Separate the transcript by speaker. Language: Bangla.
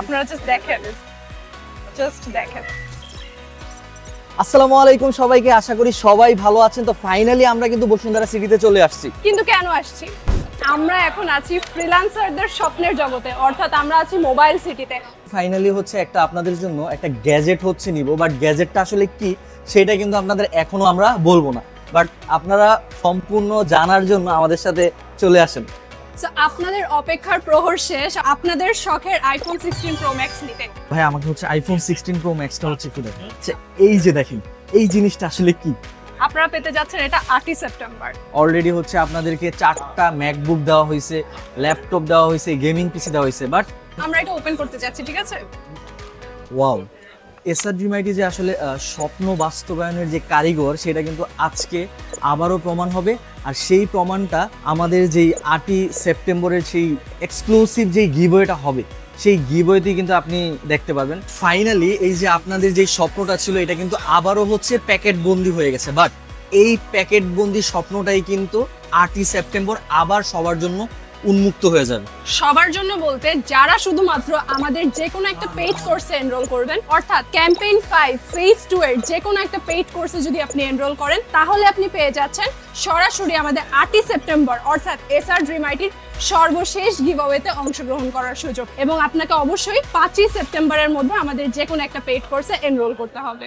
Speaker 1: আপনারা জাস্ট দেখেন। জাস্ট দেখেন।
Speaker 2: আসসালামু আলাইকুম সবাইকে আশা করি সবাই ভালো আছেন। তো ফাইনালি আমরা কিন্তু বসুন্ধরা সিটিতে চলে আসছি।
Speaker 1: কিন্তু কেন আসছি? আমরা এখন আছি ফ্রিল্যান্সারদের স্বপ্নের জগতে। অর্থাৎ আমরা আছি মোবাইল সিটিতে
Speaker 2: ফাইনালি হচ্ছে একটা আপনাদের জন্য একটা গ্যাজেট হচ্ছে নিব। বাট গ্যাজেটটা আসলে কি সেটা কিন্তু আপনাদের এখনও আমরা বলব না। বাট আপনারা সম্পূর্ণ জানার জন্য আমাদের সাথে চলে আসেন।
Speaker 1: আপনাদের অপেক্ষার প্রহর শেষ। আপনাদের শখের আইফোন সিক্সটিন প্রো ম্যাক্স নিতে।
Speaker 2: ভাই আমাকে হচ্ছে আইফোন সিক্সটিন প্রো ম্যাক্সটা হচ্ছে একটু দেখেন। আচ্ছা, এই যে দেখেন এই জিনিসটা আসলে কি?
Speaker 1: আপনারা পেতে যাচ্ছেন এটা আটই সেপ্টেম্বর
Speaker 2: অলরেডি হচ্ছে আপনাদেরকে চারটা ম্যাকবুক দেওয়া হয়েছে ল্যাপটপ দেওয়া হয়েছে গেমিং পিসি দেওয়া হয়েছে বাট
Speaker 1: আমরা এটা ওপেন করতে যাচ্ছি ঠিক আছে?
Speaker 2: ওয়াও এসআর ডিমাইটি যে আসলে স্বপ্ন বাস্তবায়নের যে কারিগর সেটা কিন্তু আজকে আবারও প্রমাণ হবে। আর সেই প্রমাণটা আমাদের যেই আটই সেপ্টেম্বরের সেই এক্সক্লুসিভ যেই গিবয়েটা হবে, সেই গিবয়েতেই কিন্তু আপনি দেখতে পাবেন ফাইনালি এই যে আপনাদের যে স্বপ্নটা ছিল, এটা কিন্তু আবারও হচ্ছে প্যাকেট বন্দি হয়ে গেছে। বাট এই প্যাকেট বন্দি স্বপ্নটাই কিন্তু আটই সেপ্টেম্বর আবার সবার জন্য উন্মুক্ত হয়ে যাবে
Speaker 1: সবার জন্য বলতে, যারা শুধুমাত্র আমাদের যে কোনো একটা পেইড কোর্সে এনরোল করবেন, অর্থাৎ ক্যাম্পেইন ফাইভ ফেজ টু এর যে কোনো একটা পেইড কোর্সে যদি আপনি এনরোল করেন, তাহলে আপনি পেয়ে যাচ্ছেন সরাসরি আমাদের আটই সেপ্টেম্বর, অর্থাৎ এসআর ড্রিম আইটির সর্বশেষ গিভওয়েতে অংশগ্রহণ করার সুযোগ। এবং আপনাকে অবশ্যই পাঁচই সেপ্টেম্বরের মধ্যে আমাদের যে কোনো একটা পেইড কোর্সে এনরোল করতে হবে।